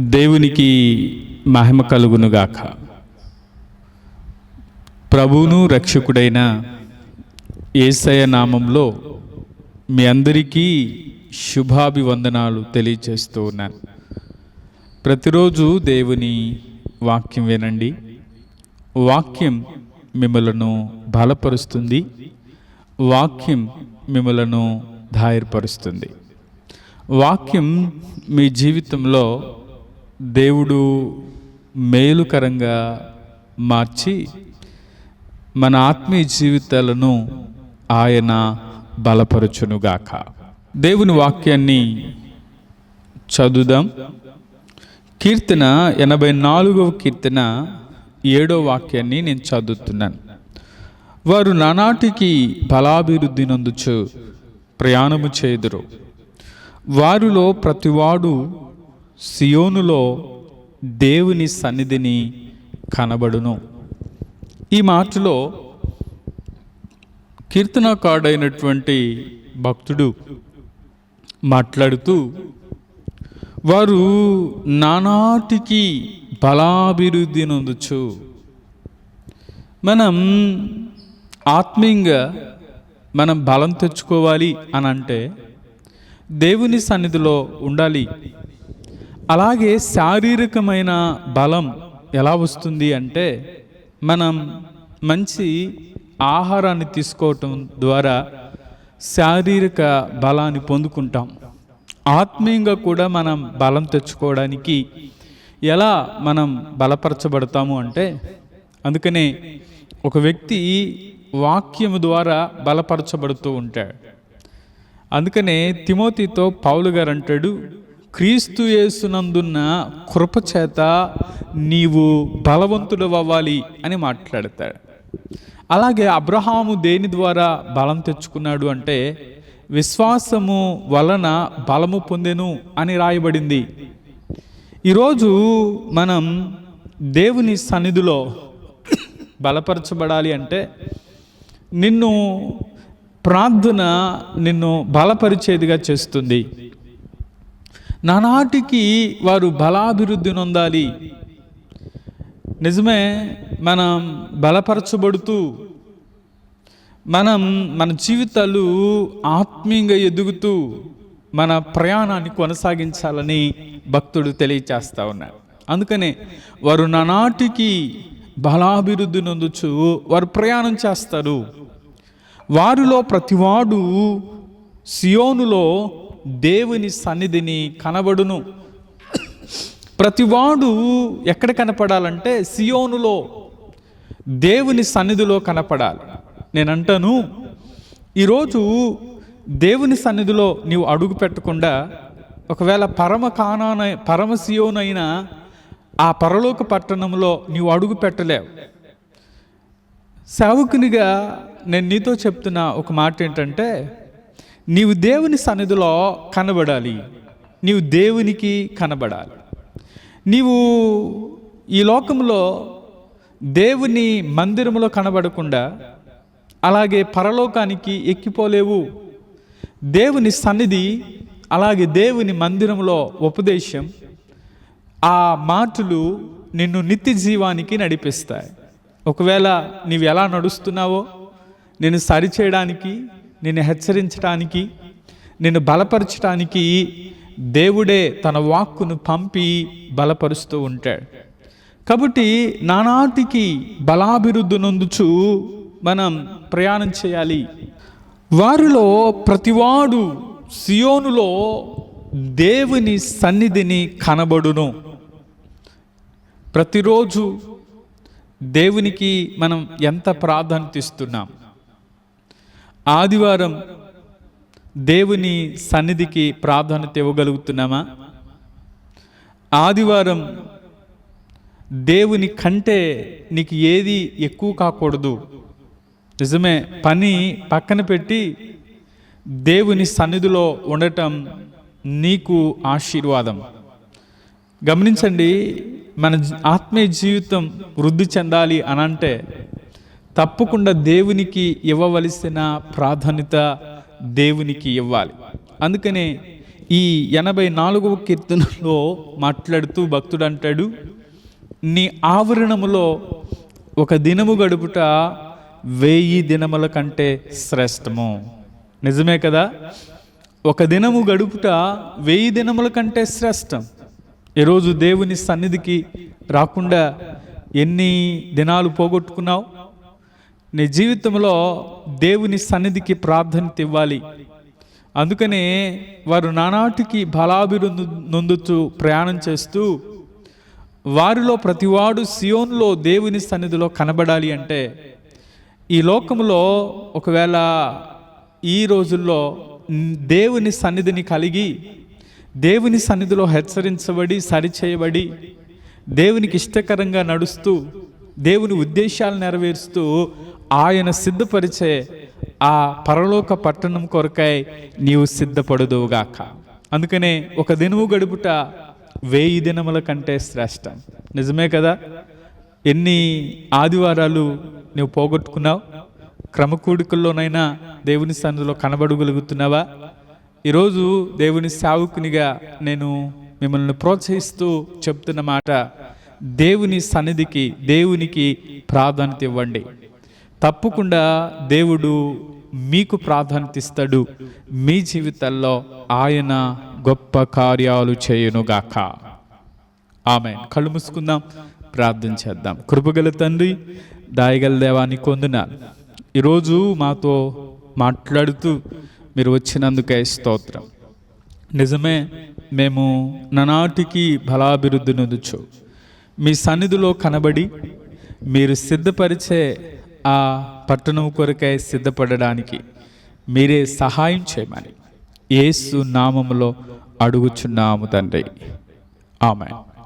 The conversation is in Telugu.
దేవునికి మహిమ కలుగునుగాక. ప్రభువును రక్షకుడైన ఏసయ నామంలో మీ అందరికీ శుభాభివందనాలు తెలియచేస్తూ ఉన్నాను. ప్రతిరోజు దేవుని వాక్యం వినండి. వాక్యం మిమ్మలను బలపరుస్తుంది. వాక్యం మిమ్మలను ధాయపరుస్తుంది వాక్యం మీ జీవితంలో దేవుడు మేలుకరంగా మార్చి మన ఆత్మీయ జీవితాలను ఆయన బలపరచునుగాక. దేవుని వాక్యాన్ని చదువుదాం కీర్తన ఎనభై నాలుగవ కీర్తన ఏడో వాక్యాన్ని నేను చదువుతున్నాను. వారు నానాటికి బలాభివృద్ధి నందుచు ప్రయాణము చేదురు వారిలో ప్రతివాడు సియోనులో దేవుని సన్నిధిని కనబడును. ఈ మాటలో కీర్తనకాడైనటువంటి భక్తుడు మాట్లాడుతూ వారు నానాటికి బలాభివృద్ధి నొందచ్చు మనం ఆత్మీయంగా మనం బలం తెచ్చుకోవాలి అని అంటే దేవుని సన్నిధిలో ఉండాలి. అలాగే శారీరకమైన బలం ఎలా వస్తుంది అంటే మనం మంచి ఆహారాన్ని తీసుకోవటం ద్వారా శారీరక బలాన్ని పొందుకుంటాం. ఆత్మీయంగా కూడా మనం బలం తెచ్చుకోవడానికి ఎలా మనం బలపరచబడతాము అంటే అందుకనే ఒక వ్యక్తి వాక్యము ద్వారా బలపరచబడుతూ ఉంటాడు. అందుకనే తిమోతితో పౌలు గారు అంటాడు క్రీస్తు యేసునందున్న కృపచేత నీవు బలవంతుడు అవ్వాలి అని మాట్లాడతాడు. అలాగే అబ్రహాము దేని ద్వారా బలం తెచ్చుకున్నాడు అంటే విశ్వాసము వలన బలము పొందెను అని రాయబడింది. ఈరోజు మనం దేవుని సన్నిధిలో బలపరచబడాలి అంటే నిన్ను ప్రార్థన నిన్ను బలపరిచేదిగా చేస్తుంది. నానాటికి వారు బలాభివృద్ధి నొందాలి. నిజమే మనం బలపరచబడుతూ మనం మన జీవితాలు ఆత్మీయంగా ఎదుగుతూ మన ప్రయాణాన్ని కొనసాగించాలని భక్తుడు తెలియచేస్తా ఉన్నారు అందుకనే వారు నానాటికి బలాభివృద్ధి నొందుచు వారు ప్రయాణం చేస్తారు. వారిలో ప్రతివాడు సియోనులో దేవుని సన్నిధిని కనబడును. ప్రతివాడు ఎక్కడ కనపడాలంటే సియోనులో దేవుని సన్నిధిలో కనపడాలి. నేను అంటాను ఈరోజు దేవుని సన్నిధిలో నీవు అడుగు పెట్టకుండా ఒకవేళ పరమ కానాన పరమ సియోనైనా ఆ పరలోక పట్టణంలో నీవు అడుగు పెట్టలేవు. సేవకునిగా నేను నీతో చెప్తున్న ఒక మాట ఏంటంటే నీవు దేవుని సన్నిధిలో కనబడాలి. నీవు దేవునికి కనబడాలి. నీవు ఈ లోకంలో దేవుని మందిరంలో కనబడకుండా అలాగే పరలోకానికి ఎక్కిపోలేవు. దేవుని సన్నిధి అలాగే దేవుని మందిరంలో ఉపదేశం ఆ మాటలు నిన్ను నిత్య జీవానికి నడిపిస్తాయి. ఒకవేళ నీవు ఎలా నడుస్తున్నావో నేను సరిచేయడానికి నిన్ను హెచ్చరించడానికి నిన్ను బలపరచడానికి దేవుడే తన వాక్కును పంపి బలపరుస్తూ ఉంటాడు. కాబట్టి నానాటికి బలాభివృద్ధి నొందుచు మనం ప్రయాణం చేయాలి. వారిలో ప్రతివాడు సియోనులో దేవుని సన్నిధిని కనబడును. ప్రతిరోజు దేవునికి మనం ఎంత ప్రాధాన్యత ఇస్తున్నాం? ఆదివారం దేవుని సన్నిధికి ప్రాధాన్యత ఇవ్వగలుగుతున్నామా ఆదివారం దేవుని కంటే నీకు ఏది ఎక్కువ కాకూడదు. నిజమే పని పక్కన పెట్టి దేవుని సన్నిధిలో ఉండటం నీకు ఆశీర్వాదం. గమనించండి మన ఆత్మీయ జీవితం వృద్ధి చెందాలి అనంటే తప్పకుండా దేవునికి ఇవ్వవలసిన ప్రాధాన్యత దేవునికి ఇవ్వాలి. అందుకనే ఈ ఎనభై నాలుగవ కీర్తనలో మాట్లాడుతూ భక్తుడు అంటాడు నీ ఆవరణములో ఒక దినము గడుపుట వెయ్యి దినముల కంటే శ్రేష్టము. నిజమే కదా? ఒక దినము గడుపుట వెయ్యి దినముల కంటే శ్రేష్టం. ఈరోజు దేవుని సన్నిధికి రాకుండా ఎన్ని దినాలు పోగొట్టుకున్నావు? నీ జీవితంలో దేవుని సన్నిధికి ప్రాధాన్యత ఇవ్వాలి. అందుకనే వారు నానాటికి బలాభివృద్ధి నొందుతూ ప్రయాణం చేస్తూ వారిలో ప్రతివాడు సియోన్లో దేవుని సన్నిధిలో కనబడాలి అంటే ఈ లోకంలో ఒకవేళ ఈ రోజుల్లో దేవుని సన్నిధిని కలిగి దేవుని సన్నిధిలో హెచ్చరించబడి సరిచేయబడి దేవునికి ఇష్టకరంగా నడుస్తూ దేవుని ఉద్దేశాలు నెరవేరుస్తూ ఆయన సిద్ధపరిచే ఆ పరలోక పట్టణం కొరకై నీవు సిద్ధపడుదువుగాక అందుకనే ఒక దినము గడుపుట వెయ్యి దినముల కంటే శ్రేష్టం. నిజమే కదా? ఎన్ని ఆదివారాలు నువ్వు పోగొట్టుకున్నావు? క్రమకూడికల్లోనైనా దేవుని సన్నిధిలో కనబడగలుగుతున్నావా? ఈరోజు దేవుని సావుకునిగా నేను మిమ్మల్ని ప్రోత్సహిస్తూ చెప్తున్న మాట దేవుని సన్నిధికి దేవునికి ప్రాధాన్యత ఇవ్వండి. తప్పకుండా దేవుడు మీకు ప్రాధాన్యత ఇస్తాడు. మీ జీవితాల్లో ఆయన గొప్ప కార్యాలు చేయనుగాక. ఆమె కళ్ళు మూసుకుందాం ప్రార్థన చేద్దాం. కృపగల తండ్రి దాయగల దేవాన్ని కొందిన ఈరోజు మాతో మాట్లాడుతూ మీరు వచ్చినందుకే స్తోత్రం. నిజమే మేము ననాటికి బలాభివృద్ధి నొందొచ్చు మీ సన్నిధిలో కనబడి మీరు సిద్ధపరిచే ఆ పట్టణం కొరకై సిద్ధపడడానికి మీరే సహాయం చేయమని ఏసు నామములో అడుగుచున్నాము తండ్రి. ఆమె